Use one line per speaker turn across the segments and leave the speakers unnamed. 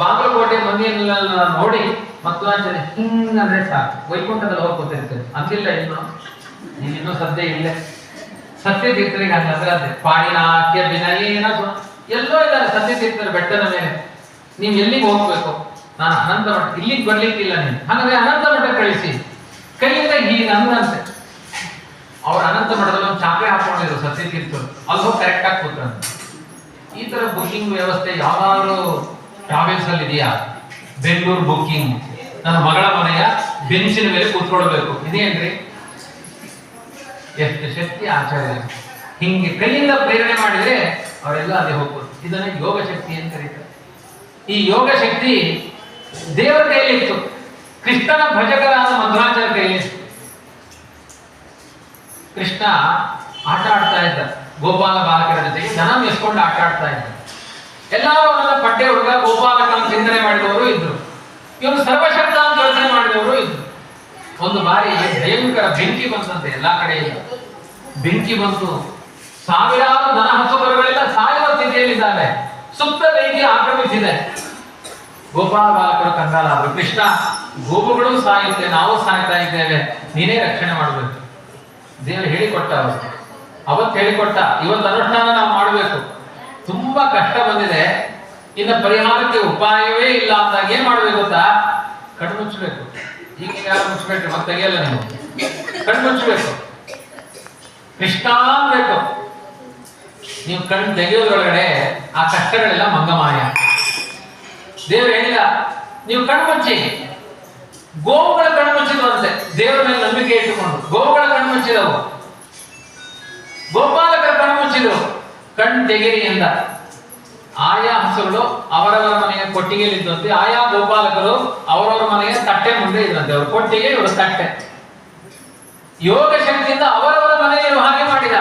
ಬಾಗಲಕೋಟೆ ಮಂದಿಯನ್ನೆಲ್ಲ ನೋಡಿ ಮಧ್ವಾಂಜನೆ ಹಿಂಗ್ ಅಂದ್ರೆ ಸಾಕು. ವೈಕುಂಠದಲ್ಲಿ ಹೋಗಿ ಕೂತಿರ್ತೇವೆ ಅಂತಿಲ್ಲ ಇನ್ನು. ನೀನ್ ಇನ್ನೂ ಸದ್ಯ ಇಲ್ಲ. ಸತ್ಯ ತೀರ್ಥರಿಗೆ ಹಂಗಂದ್ರೆ ಅದೇ. ಪಾಣಿನಾಕ್ಯ ವಿನಯೇನ ಸ್ವ- ಎಲ್ಲೋ ಇದ್ದಾರೆ ಸತ್ಯ ತೀರ್ಥರು ಬೆಟ್ಟದ ಮೇಲೆ. ನೀವು ಎಲ್ಲಿಗೆ ಹೋಗ್ಬೇಕು? ನಾನು ಅನಂತ ಮಠ ಇಲ್ಲಿಗೆ ಬರ್ಲಿಕ್ಕಿಲ್ಲ ನೀನು. ಹಾಗಾದ್ರೆ ಅನಂತ ಮಠ ಕಳಿಸಿ. ಕೈಯಿಂದ ಹೀಗೆ ಅಂದ್ರಂತೆ ಅವ್ರ ಅನಂತ ಮಠದಲ್ಲಿ ಒಂದು ಚಾಪೆ ಹಾಕೊಂಡಿದ್ರು ಸತ್ಯ ತೀರ್ಥರು ಅಲ್ಲಿ ಹೋಗಿ ಕರೆಕ್ಟ್ ಆಗಿ ಕೂತ್ರಂತೆ. ಈ ತರ ಬುಕಿಂಗ್ ವ್ಯವಸ್ಥೆ ಯಾವಾಗಲೂ ಟ್ರಾವೆಲ್ಸ್ ಅಲ್ಲಿ ಇದೆಯಾ ಬೆಂಗಳೂರು ಬುಕ್ಕಿಂಗ್ ನನ್ನ ಮಗಳ ಮನೆಯ ಬೆಂಚಿನ ಮೇಲೆ ಕೂತ್ಕೊಳ್ಬೇಕು. ಇದೇನ್ರಿ? ಎಷ್ಟು ಶಕ್ತಿ ಆಚಾರ್ಯ. ಹಿಂಗೆ ಕೈಯಿಂದ ಪ್ರೇರಣೆ ಮಾಡಿದ್ರೆ ಅವರೆಲ್ಲ ಅಲ್ಲಿ ಹೋಗ್ಬೋದು. ಇದನ್ನ ಯೋಗ ಶಕ್ತಿ ಅಂತ ಕರೀತಾರೆ. ಈ ಯೋಗ ಶಕ್ತಿ ದೇವರ ಕೈಯಲ್ಲಿತ್ತು ಕೃಷ್ಣನ ಭಜಕರಾದ ಮಧ್ವಾಚಾರ್ಯ ಕೈಯಲ್ಲಿತ್ತು ಕೃಷ್ಣ ಆಟ ಆಡ್ತಾ ಇದ್ದ. ಗೋಪಾಲ ಬಾಲಕರ ಜೊತೆಗೆ ಜನ ಮೆಸ್ಕೊಂಡು ಆಟ ಆಡ್ತಾ ಇದ್ದ. ಎಲ್ಲರೂ ಅವರ ಪಡ್ಡೆ ಹುಡುಗ ಗೋಪಾಲಕ ಚಿಂತನೆ ಮಾಡಿದವರು ಇದ್ರು. ಇವನು ಸರ್ವಶಬ್ದ ಅಂತ ಯೋಚನೆ ಮಾಡಿದವರು ಇದ್ರು. ಒಂದು ಬಾರಿ ಭಯಂಕರ ಬೆಂಕಿ ಬಂತಂತೆ ಎಲ್ಲಾ ಕಡೆಯಿಂದ ಬೆಂಕಿ ಬಂತು. ಸಾವಿರಾರು ದನ ಹಸುಗರುಗಳೆಲ್ಲ ಸಾಯುವ ಸ್ಥಿತಿಯಲ್ಲಿದ್ದಾವೆ. ಸುಪ್ತ ಬೆಂಕಿ ಆಕ್ರಮಿಸಿದೆ. ಗೋಪಾಲ ಬಾಲಕರು ಅವರು ಕೃಷ್ಣ ಗೋಪುಗಳು ಸಾಯುತ್ತೆ, ನಾವು ಸಾಯ್ತಾ ಇದ್ದೇವೆ. ನೀನೇ ರಕ್ಷಣೆ ಮಾಡಬೇಕು. ದೇವರು ಹೇಳಿಕೊಟ್ಟ ಅವತ್ತು ಹೇಳಿಕೊಟ್ಟ, ಇವತ್ತು ಅನುಷ್ಠಾನ ನಾವು ಮಾಡಬೇಕು. ತುಂಬಾ ಕಷ್ಟ ಬಂದಿದೆ. ಇನ್ನು ಪರಿಹಾರಕ್ಕೆ ಉಪಾಯವೇ ಇಲ್ಲ ಅಂದಾಗ ಏನ್ ಮಾಡ್ಬೇಕು ಗೊತ್ತಾ? ಕಣ್ಣು ಮುಚ್ಚಬೇಕು ಈಗ ಯಾರು ಮುಚ್ಚಬೇಕು ಮತ್ತೆ ತೆಗೆಯಲ್ಲ ನೀವು. ಕಣ್ಣು ಮುಚ್ಚಬೇಕು ಕೃಷ್ಣ ಬೇಕು. ನೀವು ಕಣ್ಣು ತೆಗೆಯೋದ್ರೊಳಗಡೆ ಆ ಕಷ್ಟಗಳೆಲ್ಲ ಮಂಗಮಾಯ. ದೇವ್ರು ಹೇಳಿದ, ನೀವು ಕಣ್ಣು ಮುಚ್ಚಿ. ಗೋವುಗಳ ಕಣ್ಣು ಮುಚ್ಚಿದ್ವಂತೆ ದೇವರ ಮೇಲೆ ನಂಬಿಕೆ ಇಟ್ಟುಕೊಂಡು. ಗೋವುಗಳ ಕಣ್ಣು ಮುಚ್ಚಿದವು. ಗೋಪಾಲಕರ ಕಣ್ಣು ಮುಚ್ಚಿದ್ರು ಕಣ್ಣು ತೆಗಿರಿ ಎಂದ ಆಯಾ ಹಸುಗಳು ಅವರವರ ಮನೆಯ ಕೊಟ್ಟಿಗೆಯಲ್ಲಿ ಇದ್ದಂತೆ, ಆಯಾ ಗೋಪಾಲಕರು ಅವರವರ ಮನೆಯ ತಟ್ಟೆ ಮುಂದೆ ಇದ್ದಂತೆ. ಅವ್ರ ಕೊಟ್ಟಿಗೆ ಇವರು ತಟ್ಟೆ. ಯೋಗ ಶಕ್ತಿಯಿಂದ ಅವರವರ ಮನೆಯಲ್ಲಿರುವ ಹಾಗೆ ಮಾಡಿದ.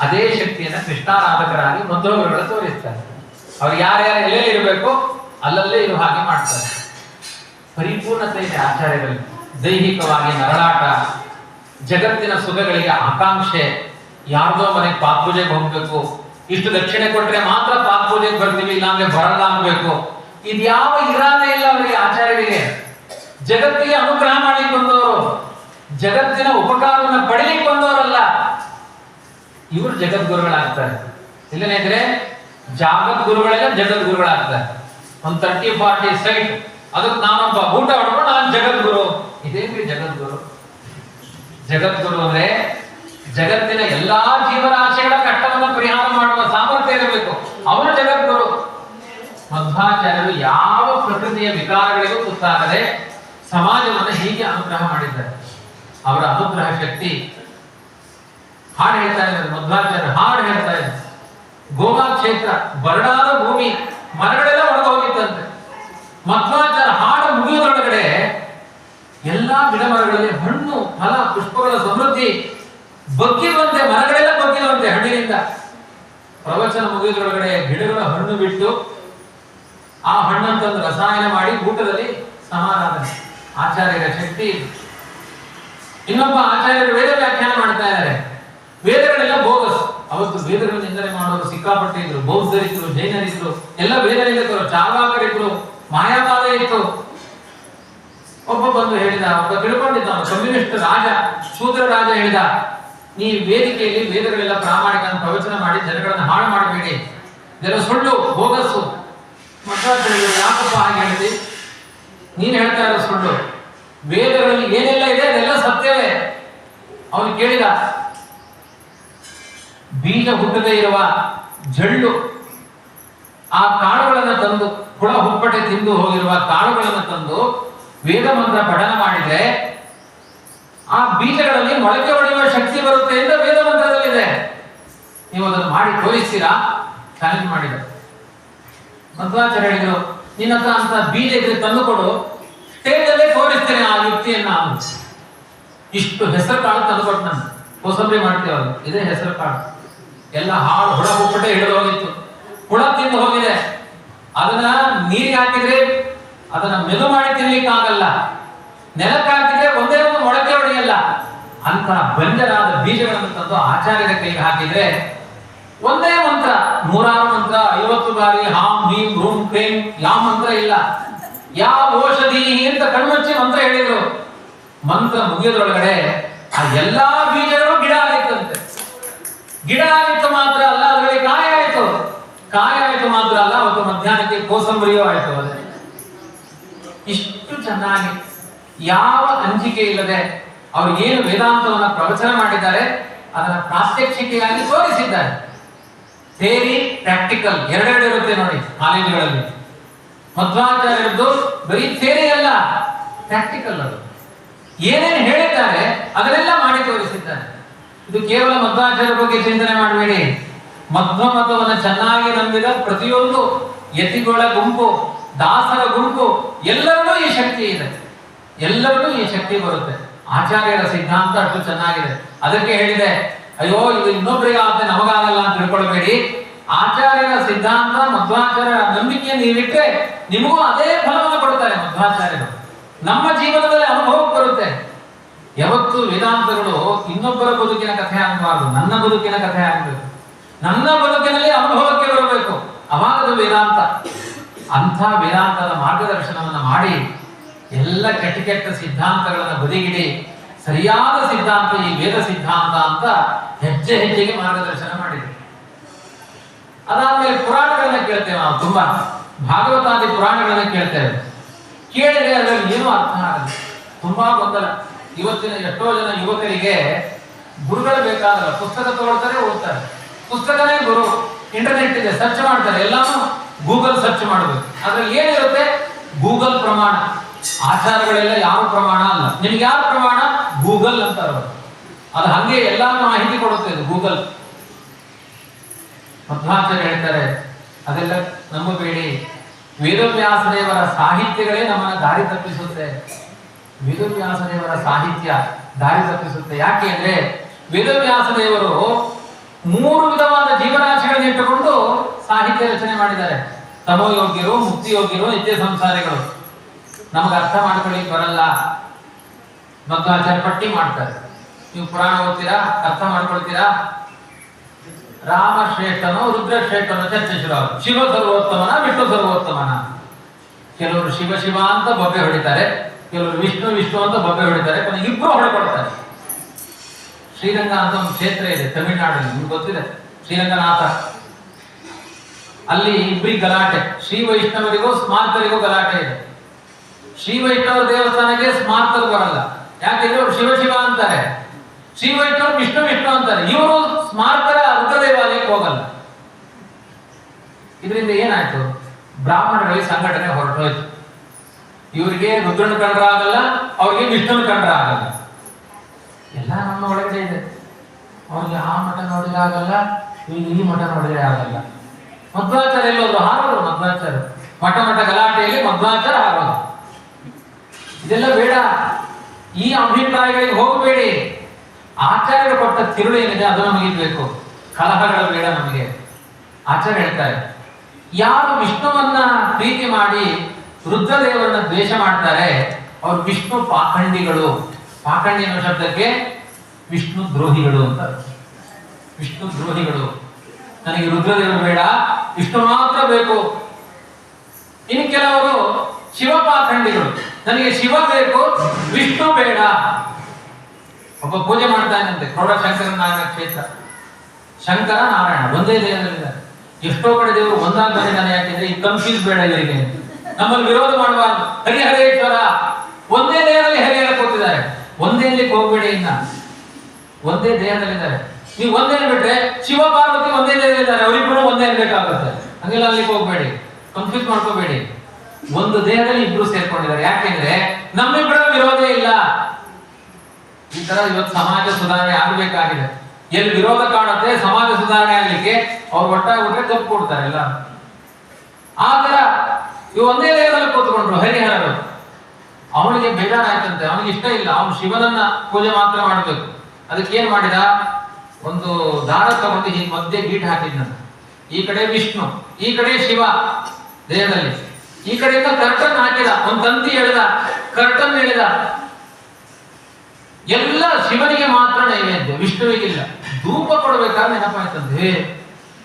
ಅದೇ ಶಕ್ತಿಯನ್ನು ಕೃಷ್ಣಾರಾಧಕರಾಗಿ ಮಧ್ವಗುರುಗಳು ತೋರಿಸ್ತಾರೆ. ಅವ್ರು ಯಾರ್ಯಾರು ಎಲ್ಲೆಲ್ಲಿ ಇರಬೇಕು, ಅಲ್ಲಲ್ಲೇ ಇರುವ ಹಾಗೆ ಮಾಡ್ತಾರೆ. ಪರಿಪೂರ್ಣತೆ ಇದೆ ಆಚಾರ್ಯರಲ್ಲಿ. ದೈಹಿಕವಾಗಿ ನರಳಾಟ ಜಗತ್ತಿನ ಸುಖಗಳಿಗೆ ಆಕಾಂಕ್ಷೆ ಯಾರ್ದೋ ಮನೆಗೆ ಪಾತ್ಪೂಜೆಗೆ ಹೋಗ್ಬೇಕು. ಇಷ್ಟು ದಕ್ಷಿಣೆ ಕೊಟ್ರೆ ಮಾತ್ರ ಪಾತ್ಪೂಜೆಗೆ ಬರ್ತೀವಿ, ಇಲ್ಲಾಂದ್ರೆ ಬರಲ್ಲ ಅನ್ಬೇಕು. ಇದ್ಯಾವ ಇರಾದೆ ಇಲ್ಲ ಅವರಿಗೆ ಆಚಾರ್ಯರಿಗೆ ಜಗತ್ತಿಗೆ ಅನುಗ್ರಹ ಮಾಡ್ಲಿಕ್ಕೆ ಬಂದವರು. ಜಗತ್ತಿನ ಉಪಕಾರವನ್ನು ಪಡಿಲಿಕ್ಕೆ ಬಂದವರಲ್ಲ. ಇವರು ಜಗದ್ಗುರುಗಳಾಗ್ತಾರೆ. ಇಲ್ಲನೇಂದ್ರೆ ಜಾಗದ್ಗುರುಗಳೆಲ್ಲ ಜಗದ್ಗುರುಗಳಾಗ್ತಾರೆ. ಒಂದು ತರ್ಟಿ ಫಾರ್ಟಿ ಸೈಟ್. ಅದಕ್ಕೆ ನಾನೊಬ್ಬ ಊಟ ಹೊಡ್ಕೊಂಡು ನಾನು ಜಗದ್ಗುರು. ಇದೇನ್ರಿ ಜಗದ್ಗುರು? ಜಗದ್ಗುರು ಅಂದ್ರೆ ಜಗತ್ತಿನ ಎಲ್ಲಾ ಜೀವರಾಶಿಗಳ ಕಟ್ಟವನ್ನು ಪರಿಹಾರ ಮಾಡುವ ಸಾಮರ್ಥ್ಯ ಇರಬೇಕು. ಅವರು ಜಗದ್ಗುರು. ಮಧ್ವಾಚಾರ್ಯರು ಯಾವ ಪ್ರಕೃತಿಯ ವಿಕಾರಗಳಿಗೂ ತುತ್ತಾಗದೆ ಸಮಾಜವನ್ನು ಹೀಗೆ ಅನುಗ್ರಹ ಮಾಡಿದ್ದಾರೆ. ಅವರ ಅನುಗ್ರಹ ಶಕ್ತಿ ಹಾಡು ಹೇಳ್ತಾ ಇದ್ದಾರೆ. ಮಧ್ವಾಚಾರ್ಯ ಹಾಡು ಹೇಳ್ತಾ ಇದ್ದಾರೆ. ಗೋವಾ ಕ್ಷೇತ್ರ ಬರಡಾದ ಭೂಮಿ, ಮರಗಳೆಲ್ಲ ಒಳಗೆ ಹೋಗಿತ್ತಂತೆ. ಮಧ್ವಾಚಾರ ಹಾಡು ಮುಗಿಯೋದೊಳಗಡೆ ಎಲ್ಲಾ ಗಿಡ ಮರಗಳಲ್ಲಿ ಹಣ್ಣು, ಫಲ, ಪುಷ್ಪಗಳ ಸಮೃದ್ಧಿ ಬಗ್ಗಿರುವಂತೆ, ಮರಗಳೆಲ್ಲ ಬಗ್ಗಿರುವಂತೆ, ಹಣ್ಣಿನಿಂದ. ಪ್ರವಚನ ಮುಗಿದೊಳಗಡೆ ಗಿಡಗಳ ಹಣ್ಣು ಬಿಟ್ಟು ಆ ಹಣ್ಣನ್ನು ರಸಾಯನ ಮಾಡಿ ಊಟದಲ್ಲಿ ಸಮಾರಾಧನೆ. ಆಚಾರ್ಯರ ಶಕ್ತಿ ಇನ್ನೊಬ್ಬ ಆಚಾರ್ಯರು ವೇದ ವ್ಯಾಖ್ಯಾನ ಮಾಡ್ತಾ ಇದ್ದಾರೆ. ವೇದಗಳೆಲ್ಲ ಬೋಗಸ್ ಅವತ್ತು ವೇದಗಳ ನಿಂದನೆ ಮಾಡೋರು ಸಿಕ್ಕಾಪಟ್ಟೆ ಇದ್ರು ಬೌದ್ಧರಿದ್ರು, ಜೈನರಿದ್ರು, ಎಲ್ಲ ವೇದಗಳಿದ್ರು ಚಾರ್ವಾಕರಿದ್ರು ಮಾಯಾವಾದ ಇತ್ತು. ಒಬ್ಬ ಬಂದು ಹೇಳಿದ, ಒಬ್ಬ ತಿಳ್ಕೊಂಡಿದ್ದ ಕಮ್ಯುನಿಸ್ಟ್ ರಾಜ, ಶೂದ್ರ ರಾಜ ಹೇಳಿದ ಈ ವೇದಿಕೆಯಲ್ಲಿ ವೇದಗಳೆಲ್ಲ ಪ್ರಾಮಾಣಿಕ ಪ್ರವಚನ ಮಾಡಿ ಜನಗಳನ್ನ ಹಾಳು ಮಾಡಬೇಡಿ. ಇದೆಲ್ಲ ಸುಳ್ಳು ಬೋಗಸ್ಸು ಮಠಾಚಾರ್ಯರು ಯಾಕಪ್ಪ ಹಾಗೆ ಹೇಳಿದಿ ನೀನ್ ಹೇಳ್ತಾ ಇರೋ ಸುಳ್ಳು. ವೇದಗಳಲ್ಲಿ ಏನೆಲ್ಲ ಇದೆ ಅದೆಲ್ಲ ಸತ್ಯವೇ. ಅವನು ಕೇಳಿದ, ಬೀಜ ಹುಟ್ಟದೇ ಇರುವ ಜಳ್ಳು, ಆ ಕಾಳುಗಳನ್ನು ತಂದು ಹುಳ ಹುಪ್ಪಟೆ ತಿಂದು ಹೋಗಿರುವ ಕಾಳುಗಳನ್ನು ತಂದು ವೇದ ಮಂತ್ರ ಪಠನ ಮಾಡಿದ್ರೆ ಆ ಬೀಜಗಳಲ್ಲಿ ಮೊಳಕೆ ಹೊಡೆಯುವ ಶಕ್ತಿ ಬರುತ್ತೆ ಅಂತ ವೇದ ನೀವು ಅದನ್ನು ಮಾಡಿ ತೋರಿಸ್ತೀರಾ? ಚಾಲೆಂಜ್ ಮಾಡಿದ. ಮಧ್ವಾಚಾರ್ಯ ಹೇಳಿದ್ರು ನಿನ್ನ ಅಂತ ಬೀಜ ಇದ್ರೆ ತಂದು ಕೊಡು. ಸ್ಟೇಜಲ್ಲೇ ತೋರಿಸ್ತೇನೆ ಆ ಯುಕ್ತಿಯನ್ನ ಇಷ್ಟು ಹೆಸರು ಕಾಳು ತಂದು ಕೊಟ್ಟು ನಾನು ಕೋಸಂಬರಿ ಮಾಡ್ತೀವಲ್ಲ ಇದೇ ಹೆಸರು ಕಾಳು. ಎಲ್ಲ ಹಾಳು ಹುಳ ಹುಪ್ಪಟೆ ಹಿಡಿದು ಹೋಗಿತ್ತು. ಹುಳ ತಿಂದು ಹೋಗಿದೆ. ಅದನ್ನ ನೀರಿಗೆ ಹಾಕಿದ್ರೆ ಅದನ್ನ ಮೆದು ಮಾಡಿ ತಿನ್ಲಿಕ್ಕೆ ಆಗಲ್ಲ ನೆಲಕ್ಕೆ ಹಾಕಿದ್ರೆ ಒಂದೇ ಒಂದು ಮೊಳಕೆ ಅಂತ ಬಂಜರಾದ ಬೀಜಗಳನ್ನು ತಂದು ಆಚಾರ್ಯರ ಕೈಗೆ ಹಾಕಿದ್ರೆ ಒಂದೇ ಮಂತ್ರ, ನೂರಾರು ಮಂತ್ರ, ಐವತ್ತು ಬಾರಿ ಹಾಂ ಹೀಂ ರೂಮ್ ಕ್ರೇಂ ಯಾವ ಮಂತ್ರ ಇಲ್ಲ. ಯಾವ ಔಷಧಿ ಅಂತ ಕಣ್ಮುಚ್ಚಿ ಮಂತ್ರ ಹೇಳಿದ್ರು. ಮಂತ್ರ ಮುಗಿಯೋದ್ರೊಳಗಡೆ ಆ ಎಲ್ಲಾ ಬೀಜಗಳು ಗಿಡ ಆಯ್ತಂತೆ. ಗಿಡ ಆಯ್ತು ಮಾತ್ರ ಅಲ್ಲ, ಅದರಲ್ಲಿ ಕಾಯ ಆಯ್ತು. ಕಾಯ ಆಯ್ತು ಮಾತ್ರ ಅಲ್ಲ, ಅವತ್ತು ಮಧ್ಯಾಹ್ನಕ್ಕೆ ಕೋಸಂಬರಿಯೂ ಆಯ್ತು ಅದೇ. ಇಷ್ಟು ಚೆನ್ನಾಗಿ, ಯಾವ ಅಂಜಿಕೆ ಇಲ್ಲದೆ ಅವರು ಏನು ವೇದಾಂತವನ್ನು ಪ್ರವಚನ ಮಾಡಿದ್ದಾರೆ ಅದರ ಪ್ರಾತ್ಯಕ್ಷಿಕೆಯಾಗಿ ತೋರಿಸಿದ್ದಾರೆ. ಥೇರಿ, ಪ್ರಾಕ್ಟಿಕಲ್, ಎರಡೆರಡು ಇರುತ್ತೆ ನೋಡಿ ಕಾಲೇಜುಗಳಲ್ಲಿ. ಮಧ್ವಾಚಾರ್ಯರದ್ದು ಬರೀ ಥೇರಿ ಅಲ್ಲ, ಪ್ರಾಕ್ಟಿಕಲ್ ಅದು. ಏನೇನು ಹೇಳಿದ್ದಾರೆ, ಅದನ್ನೆಲ್ಲ ಮಾಡಿ ತೋರಿಸಿದ್ದಾರೆ. ಇದು ಕೇವಲ ಮಧ್ವಾಚಾರ್ಯರ ಬಗ್ಗೆ ಚಿಂತನೆ ಮಾಡಬೇಡಿ. ಮಧ್ವ ಮತವನ್ನು ಚೆನ್ನಾಗಿ ನಂಬಿದ ಪ್ರತಿಯೊಂದು ಯತಿಗಳ ಗುಂಪು, ದಾಸರ ಗುಂಪು ಎಲ್ಲರಿಗೂ ಈ ಶಕ್ತಿ ಇದೆ. ಎಲ್ಲರಿಗೂ ಈ ಶಕ್ತಿ ಬರುತ್ತೆ. ಆಚಾರ್ಯರ ಸಿದ್ಧಾಂತ ಅಷ್ಟು ಚೆನ್ನಾಗಿದೆ. ಅದಕ್ಕೆ ಹೇಳಿದೆ, ಅಯ್ಯೋ, ಇದು ಇನ್ನೊಬ್ಬರಿಗೆ ಆದ್ರೆ ನಮಗಾಗಲ್ಲ ಅಂತ ತಿಳ್ಕೊಳ್ಬೇಡಿ. ಆಚಾರ್ಯರ ಸಿದ್ಧಾಂತ ಮಧ್ವಾಚಾರ್ಯರ ನಂಬಿಕೆ ನೀವಿಟ್ಟರೆ ನಿಮಗೂ ಅದೇ ಫಲವನ್ನು ಕೊಡ್ತಾರೆ ಮಧ್ವಾಚಾರ್ಯರು. ನಮ್ಮ ಜೀವನದಲ್ಲಿ ಅನುಭವಕ್ಕೆ ಬರುತ್ತೆ. ಯಾವತ್ತು ವೇದಾಂತಗಳು ಇನ್ನೊಬ್ಬರ ಬದುಕಿನ ಕಥೆ ಆಗಬಾರ್ದು, ನನ್ನ ಬದುಕಿನ ಕಥೆ ಆಗಬೇಕು. ನನ್ನ ಬದುಕಿನಲ್ಲಿ ಅನುಭವಕ್ಕೆ ಬರಬೇಕು. ಅವಾಗದು ವೇದಾಂತ. ಅಂಥ ವೇದಾಂತದ ಮಾರ್ಗದರ್ಶನವನ್ನು ಮಾಡಿ ಎಲ್ಲ ಕೆಟ್ಟ ಕೆಟ್ಟ ಸಿದ್ಧಾಂತಗಳನ್ನು ಬದಿಗಿಡಿ, ಸರಿಯಾದ ಸಿದ್ಧಾಂತ, ಈ ವೇದ ಸಿದ್ಧಾಂತ ಅಂತ ಹೆಜ್ಜೆ ಹೆಜ್ಜೆಗೆ ಮಾರ್ಗದರ್ಶನ ಮಾಡಿದೆ ಅದಾದ್ಮೇಲೆ ಪುರಾಣಗಳನ್ನ ಕೇಳ್ತೇವೆ ನಾವು ತುಂಬಾ. ಭಾಗವತಾದಿ ಪುರಾಣಗಳನ್ನ ಕೇಳ್ತೇವೆ. ಕೇಳಿದ್ರೆ ಅದರಲ್ಲಿ ಏನೂ ಅರ್ಥ ಆಗಲ್ಲ. ತುಂಬಾ ಗೊಂದಲ. ಇವತ್ತಿನ ಎಷ್ಟೋ ಜನ ಯುವಕರಿಗೆ ಗುರುಗಳು ಬೇಕಾದ್ರೆ ಪುಸ್ತಕ ತಗೊಳ್ತಾರೆ, ಓದ್ತಾರೆ. ಪುಸ್ತಕನೇ ಗುರು ಇಂಟರ್ನೆಟ್ ಇದೆ ಸರ್ಚ್ ಮಾಡ್ತಾರೆ. ಎಲ್ಲಾನು ಗೂಗಲ್ ಸರ್ಚ್ ಮಾಡಬೇಕು. ಅದ್ರಲ್ಲಿ ಏನಿರುತ್ತೆ? ಗೂಗಲ್ ಪ್ರಮಾಣ. ಆಚಾರಗಳೆಲ್ಲ ಯಾವ ಪ್ರಮಾಣ ಅಲ್ಲ. ನಿಮ್ಗೆ ಯಾವ ಪ್ರಮಾಣ? ಗೂಗಲ್ ಅಂತಾರ ಅದು ಹಂಗೆ ಎಲ್ಲ ಮಾಹಿತಿ ಕೊಡುತ್ತೆ ಗೂಗಲ್. ಮಧ್ವಾಚಾರ್ಯ ಹೇಳ್ತಾರೆ, ಅದೆಲ್ಲ ನಂಬಬೇಡಿ ವೇದವ್ಯಾಸ ದೇವರ ಸಾಹಿತ್ಯಗಳೇ ನಮ್ಮನ್ನ ದಾರಿ ತಪ್ಪಿಸುತ್ತೆ. ವೇದವ್ಯಾಸ ದೇವರ ಸಾಹಿತ್ಯ ದಾರಿ ತಪ್ಪಿಸುತ್ತೆ. ಯಾಕೆ ಅಂದ್ರೆ ವೇದವ್ಯಾಸ ದೇವರು ಮೂರು ವಿಧವಾದ ಜೀವರಾಶಿಗಳನ್ನ ಇಟ್ಟುಕೊಂಡು ಸಾಹಿತ್ಯ ರಚನೆ ಮಾಡಿದ್ದಾರೆ. ತಮೋಯೋಗ್ಯರು ಮುಕ್ತಿಯೋಗ್ಯರು ನಿತ್ಯ ಸಂಸಾರಿಗಳು. ನಮಗೆ ಅರ್ಥ ಮಾಡ್ಕೊಳ್ಳಿಕ್ಕೆ ಬರಲ್ಲ. ಮಧ್ವಾಚಾರ್ಯ ಪಟ್ಟಿ ಮಾಡ್ತಾರೆ. ನೀವು ಪುರಾಣ ಓದ್ತೀರಾ? ಅರ್ಥ ಮಾಡ್ಕೊಳ್ತೀರಾ? ರಾಮ ಶ್ರೇಷ್ಠನೋ ರುದ್ರ ಶ್ರೇಷ್ಠನೋ ಚರ್ಚೆ ಶುರು ಶಿವ ಸರ್ವೋತ್ತಮನ ವಿಷ್ಣು ಸರ್ವೋತ್ತಮನ ಕೆಲವರು ಶಿವ ಶಿವ ಅಂತ ಬೊಬ್ಬೆ ಹೊಡಿತಾರೆ, ಕೆಲವರು ವಿಷ್ಣು ವಿಷ್ಣು ಅಂತ ಬೊಬ್ಬೆ ಹೊಡಿತಾರೆ ಕೊನೆಗೆ ಇಬ್ಬರು ಹೊಡೆಕೊಡ್ತಾರೆ ಶ್ರೀರಂಗ ಅಂತ ಒಂದು ಕ್ಷೇತ್ರ ಇದೆ, ತಮಿಳುನಾಡಲ್ಲಿ, ನಿಮ್ಗೆ ಗೊತ್ತಿದೆ? ಶ್ರೀರಂಗನಾಥ. ಅಲ್ಲಿ ಇಬ್ಬರಿಗೆ ಗಲಾಟೆ. ಶ್ರೀ ವೈಷ್ಣವರಿಗೂ, ಸ್ಮಾರಕರಿಗೂ ಗಲಾಟೆ ಇದೆ. ಶ್ರೀ ವೈಷ್ಣವ ದೇವಸ್ಥಾನಕ್ಕೆ ಸ್ಮಾರ್ತರು ಬರಲ್ಲ. ಯಾಕೆಂದ್ರೆ ಅವರು ಶಿವ ಶಿವ ಅಂತಾರೆ. ಶ್ರೀ ವೈಷ್ಣವ್ ವಿಷ್ಣು ವಿಷ್ಣು ಅಂತಾರೆ. ಇವರು ಸ್ಮಾರ್ತರ ಅರ್ಧ ದೇವಾಲಯಕ್ಕೆ ಹೋಗಲ್ಲ. ಇದರಿಂದ ಏನಾಯ್ತು? ಬ್ರಾಹ್ಮಣರಲ್ಲಿ ಸಂಘಟನೆ ಹೊರಟೋಯ್ತು. ಇವರಿಗೆ ರುದ್ರನ ಕಂಡ್ರ ಆಗಲ್ಲ, ಅವ್ರಿಗೆ ವಿಷ್ಣುನ ಕಂಡ್ರ ಆಗಲ್ಲ. ಎಲ್ಲ ನಮ್ಮ ಒಳಗಡೆ ಇದೆ. ಅವ್ರಿಗೆ ಆ ಮಠ ನೋಡಿದ್ರೆ ಆಗಲ್ಲ ಇವ್ರಿಗೆ ಈ ಮಠ ನೋಡಿದ್ರೆ ಆಗಲ್ಲ. ಮಧ್ವಾಚಾರ ಎಲ್ಲೋದ್ರು ಹಾರೋರು ಮಧ್ವಾಚಾರ ಮಠ ಮಠ ಗಲಾಟೆಯಲ್ಲಿ ಮಧ್ವಾಚಾರ ಹಾರೋದು. ಇದೆಲ್ಲ ಬೇಡ. ಈ ಅಭಿಪ್ರಾಯಗಳಿಗೆ ಹೋಗಬೇಡಿ. ಆಚಾರ್ಯರು ಕೊಟ್ಟ ತಿರುಳು ಏನಿದೆ, ಅದು ನಮಗೆ ಬೇಕು ಕಲಹಗಳು ಬೇಡ ನಮಗೆ. ಆಚಾರ್ಯ ಹೇಳ್ತಾರೆ, ಯಾರು ವಿಷ್ಣುವನ್ನ ಪ್ರೀತಿ ಮಾಡಿ ರುದ್ರದೇವರನ್ನ ದ್ವೇಷ ಮಾಡ್ತಾರೆ, ಅವ್ರು ವಿಷ್ಣು ಪಾಖಂಡಿಗಳು. ಪಾಖಂಡಿ ಅನ್ನೋ ಶಬ್ದಕ್ಕೆ ವಿಷ್ಣು ದ್ರೋಹಿಗಳು ಅಂತ ವಿಷ್ಣು ದ್ರೋಹಿಗಳು. ನನಗೆ ರುದ್ರದೇವರು ಬೇಡ, ವಿಷ್ಣು ಮಾತ್ರ ಬೇಕು. ಇನ್ನು ಕೆಲವರು ಶಿವ ಪಾಖಂಡಿಗಳು ನನಗೆ ಶಿವ ಬೇಕು, ವಿಷ್ಣು ಬೇಡ. ಒಬ್ಬ ಪೂಜೆ ಮಾಡ್ತಾನಂತೆ ಕ್ರೋಡ ಶಂಕರ ನಾರಾಯಣ ಕ್ಷೇತ್ರ. ಶಂಕರ ನಾರಾಯಣ, ಒಂದೇ ದೇಹದಲ್ಲಿದ್ದಾರೆ. ಎಷ್ಟೋ ಕಡೆ ದೇವರು ಒಂದಾದ ಮೇಲೆ ನಾನು ಯಾಕೆಂದ್ರೆ, ಈ ಕನ್ಫ್ಯೂಸ್ ಬೇಡ ಇವರಿಗೆ. ನಮ್ಮಲ್ಲಿ ವಿರೋಧ ಮಾಡಬಾರ್ದು ಹರಿಹರೇಶ್ವರ, ಒಂದೇ ದೇಹದಲ್ಲಿ ಹರಿಹರ ಒಂದೇ ಅಲ್ಲಿಗೆ ಹೋಗ್ಬೇಡಿ ಇನ್ನ. ಒಂದೇ ದೇಹದಲ್ಲಿದ್ದಾರೆ. ನೀವು ಒಂದೇ ಬಿಟ್ರೆ, ಶಿವ ಪಾರ್ವತಿ ಒಂದೇ ದೇಹದಲ್ಲಿದ್ದಾರೆ. ಅವರಿಬ್ಬರು ಒಂದೇ ಬೇಕಾಗುತ್ತೆ. ಹಂಗೆಲ್ಲ ಅಲ್ಲಿಗೆ ಹೋಗ್ಬೇಡಿ. ಕನ್ಫ್ಯೂಸ್ ಮಾಡ್ಕೋಬೇಡಿ. ಒಂದು ದೇಹದಲ್ಲಿ ಇಬ್ರು ಸೇರ್ಕೊಂಡಿದ್ದಾರೆ. ಯಾಕೆಂದ್ರೆ ನಮ್ಮಿಬ್ಬರ ವಿರೋಧ ಇಲ್ಲ. ಈ ತರ ಇವತ್ತು ಸಮಾಜ ಸುಧಾರಣೆ ಆಗಬೇಕಾಗಿದೆ. ಎಲ್ಲಿ ವಿರೋಧ ಕಾಣುತ್ತೆ, ಸಮಾಜ ಸುಧಾರಣೆ ಆಗ್ಲಿಕ್ಕೆ ಅವ್ರು ಒಟ್ಟಾಗ್ಬಿಟ್ರೆ ತಪ್ಪು ಕೊಡ್ತಾರೆ ಎಲ್ಲ. ಆ ತರ ಇವ್ ಒಂದೇ ದೇಹದಲ್ಲಿ ಕೂತ್ಕೊಂಡ್ರು ಹರಿಹರರು. ಅವನಿಗೆ ಬೇಜಾರಾಯ್ತಂತೆ ಅವನಿಗೆ ಇಷ್ಟ ಇಲ್ಲ. ಅವನು ಶಿವನನ್ನ ಪೂಜೆ ಮಾತ್ರ ಮಾಡ್ಬೇಕು. ಅದಕ್ಕೆ ಏನ್ ಮಾಡಿದ? ಒಂದು ದಾರ ತಗೊಂಡು ಹೀಗೆ ಮಧ್ಯೆ ಗೀಟ್ ಹಾಕಿದ್ನಂತೆ. ಈ ಕಡೆ ವಿಷ್ಣು, ಈ ಕಡೆ ಶಿವ ದೇಹದಲ್ಲಿ. ಈ ಕಡೆಯಿಂದ ಕರ್ಟನ್ ಹಾಕಿದ, ಒಂದು ತಂತಿ ಎಳೆದ ಕರ್ಟನ್ ಎಳೆದ. ಎಲ್ಲ ಶಿವನಿಗೆ ಮಾತ್ರ ನೈವೇದ್ಯ ವಿಷ್ಣುವಿಗಿಲ್ಲ ಧೂಪ ಕೊಡಬೇಕಾದ್ರೆ ನೆನಪಾಯ್ತಂತೆ. ಹೇ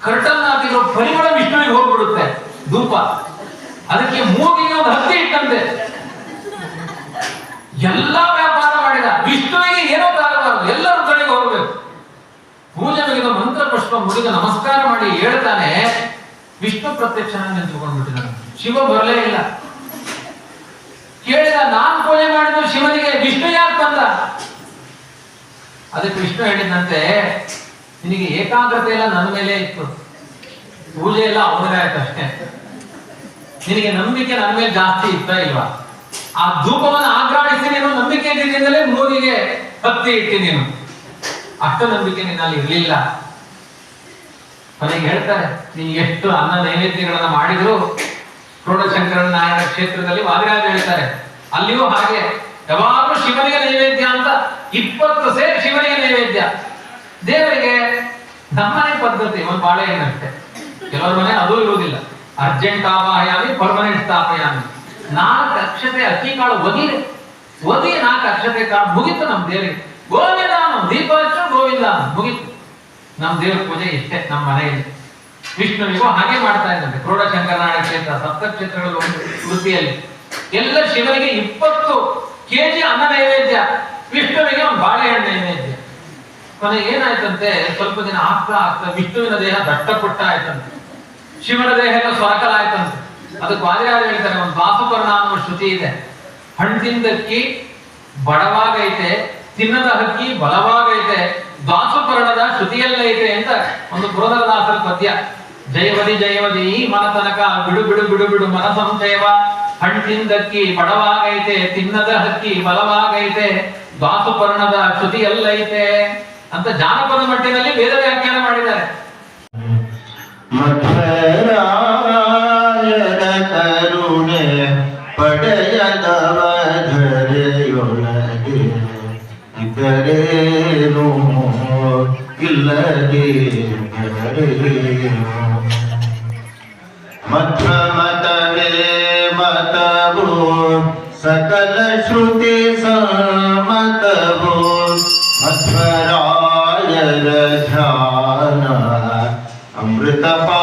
ಕರ್ಟನ್ ಹಾಕಿರೋ ಪರಿಮಳ ವಿಷ್ಣುವಿಗೆ ಹೋಗ್ಬಿಡುತ್ತೆ, ಧೂಪ. ಅದಕ್ಕೆ ಮೂಗಿಗೆ ಒಂದು ಹತ್ತಿ ಇಟ್ಟಂತೆ. ಎಲ್ಲಾ ವ್ಯಾಪಾರ ಮಾಡಿದ. ವಿಷ್ಣುವಿಗೆ ಏನೋ ಕಾರಬಾರದು, ಎಲ್ಲರ ಕಡೆಗೆ ಹೋಗ್ಬೇಕು. ಪೂಜೆ ಮುಗಿದ ಮಂತ್ರ ಪುಷ್ಪ ಮುಗಿದ ನಮಸ್ಕಾರ ಮಾಡಿ ಹೇಳ್ತಾನೆ, ವಿಷ್ಣು ಪ್ರತ್ಯಕ್ಷನ ನಿಂತ್ಕೊಂಡ್ಬಿಟ್ಟಿದ್ದಾನೆ. ಶಿವ ಬರಲೇ ಇಲ್ಲ. ಕೇಳಿದ ನಾನ್ ಪೂಜೆ ಮಾಡಿದ್ದು ಶಿವನಿಗೆ ವಿಷ್ಣು ಯಾಕೆ ಬಂದ ಅದಕ್ಕೆ ವಿಷ್ಣು ಹೇಳಿದಂತೆ, ನಿನಗೆ ಏಕಾಗ್ರತೆ ಎಲ್ಲ ನನ್ನ ಮೇಲೆ ಇತ್ತು. ಪೂಜೆ ಎಲ್ಲ ಅವನೇ ಆಯ್ತು ಅಷ್ಟೇ. ನಿನಗೆ ನಂಬಿಕೆ ನನ್ನ ಮೇಲೆ ಜಾಸ್ತಿ ಇತ್ತಾ ಇಲ್ವಾ? ಆ ಧೂಪವನ್ನು ಆಗ್ರಾಣಿಸಿ ನೀನು ನಂಬಿಕೆ ಇದ್ದಿದ್ದರಿಂದಲೇ ಮೂರಿಗೆ ಹತ್ತಿ ಇಟ್ಟಿ ನೀನು. ಅಷ್ಟು ನಂಬಿಕೆ ನಿನ್ನಲ್ಲಿ ಇರಲಿಲ್ಲ. ಕೊನೆಗೆ ಹೇಳ್ತಾರೆ, ನೀನು ಎಷ್ಟು ಅನ್ನ ನೈವೇದ್ಯಗಳನ್ನ ಮಾಡಿದ್ರು ಕ್ರೋಢಶಂಕರನ ನಾರಾಯಣ ಕ್ಷೇತ್ರದಲ್ಲಿ ವಾದಿರಾಜ ಹೇಳ್ತಾರೆ. ಅಲ್ಲಿಯೂ ಹಾಗೆ. ಯಾವಾಗಲೂ ಶಿವನಿಗೆ ನೈವೇದ್ಯ ಅಂತ ಇಪ್ಪತ್ತು ಸೇರಿ ಶಿವನಿಗೆ ನೈವೇದ್ಯ. ದೇವರಿಗೆ ನಮ್ಮನೆ ಪದ್ಧತಿ, ಒಂದು ಬಾಳೆಹಣ್ಣಷ್ಟೇ ಕೆಲವರ ಮನೆ ಅದು ಇರುವುದಿಲ್ಲ. ಅರ್ಜೆಂಟ್ ಆಪಾಯಾಮಿ ಪರ್ಮನೆಂಟ್ ಸ್ಥಾಪಯಾಮಿ. ನಾಲ್ಕು ಅಕ್ಷತೆ ಅಕ್ಕಿ ಕಾಳು ಒದಿ ಒದಿ ನಾಲ್ಕು ಅಕ್ಷತೆ ಕಾಳು ಮುಗಿತು ನಮ್ ದೇವರಿಗೆ. ಗೋವಿಂದ ದೀಪ ಹಚ್ಚು, ಗೋವಿಂದ ಮುಗಿತು. ನಮ್ ದೇವ್ರ ಪೂಜೆ ಇಷ್ಟೇ, ನಮ್ಮ ಮನೆಯಲ್ಲಿ. ವಿಷ್ಣುವಿಗೂ ಹಾಗೆ ಮಾಡ್ತಾ ಇದ್ದಂತೆ ಕ್ರೋಢಶಂಕರನಾಡ ಕ್ಷೇತ್ರ ಸಪ್ತ ಒಂದು ವೃತ್ತಿಯಲ್ಲಿ ಎಲ್ಲ ಶಿವನಿಗೆ ಇಪ್ಪತ್ತು ಕೆಜಿ ಅನ್ನ ನೈವೇದ್ಯ, ವಿಷ್ಣುವಿಗೆ ಒಂದು ಬಾಳೆಹಣ್ಣು ನೈವೇದ್ಯ. ಮನೆ ಏನಾಯ್ತಂತೆ, ಸ್ವಲ್ಪ ದಿನ ಆಗ್ತಾ ಆಗ್ತಾ ವಿಷ್ಣುವಿನ ದೇಹ ದಟ್ಟಪುಟ್ಟ ಆಯ್ತಂತೆ ಶಿವನ ದೇಹ ಎಲ್ಲ ಸ್ವರಕಲ ಆಯ್ತಂತೆ ಅದಕ್ಕೆ ವಾದಿರಾಜ ಹೇಳ್ತಾರೆ, ಒಂದು ಬಾಸುಪರ್ಣ ಅನ್ನೋ ಶ್ರುತಿ ಇದೆ. ಹಣ್ಣು ತಿಂದಕ್ಕಿ ಬಡವಾಗೈತೆ, ತಿನ್ನದ ಹಕ್ಕಿ ಬಲವಾಗೈತೆ ದಾಸುಪರ್ಣದ ಶ್ರುತಿಯಲ್ಲೈತೆ ಅಂತ ಒಂದು ಪುರಂದರದಾಸರ ಪದ್ಯ. ಜಯವದಿ ಜಯವದಿ, ಈ ಮನತನಕ ಬಿಡು ಬಿಡು ಬಿಡು ಬಿಡು, ಮನ ಸಂಶಯವ. ಹಣ್ಣಿಂದಕ್ಕಿ ಬಡವಾಗೈತೆ, ತಿನ್ನದ ಹಕ್ಕಿ ಬಲವಾಗೈತೆ ದ್ವಾಸುಪರ್ಣದ ಶ್ರುತಿ ಎಲ್ಲೈತೆ ಅಂತ ಜಾನಪದ ಮಟ್ಟಿನಲ್ಲಿ ಬೇರೆ ವ್ಯಾಖ್ಯಾನ ಮಾಡಿದ್ದಾರೆ.
ಕರುಣೆ मथ सकल श्रुति समत भूत मथराय अमृत अमृतपा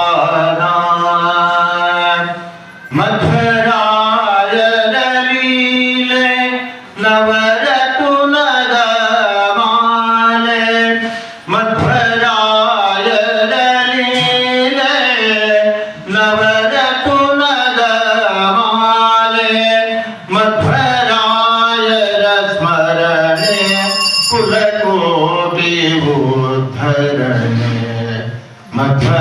My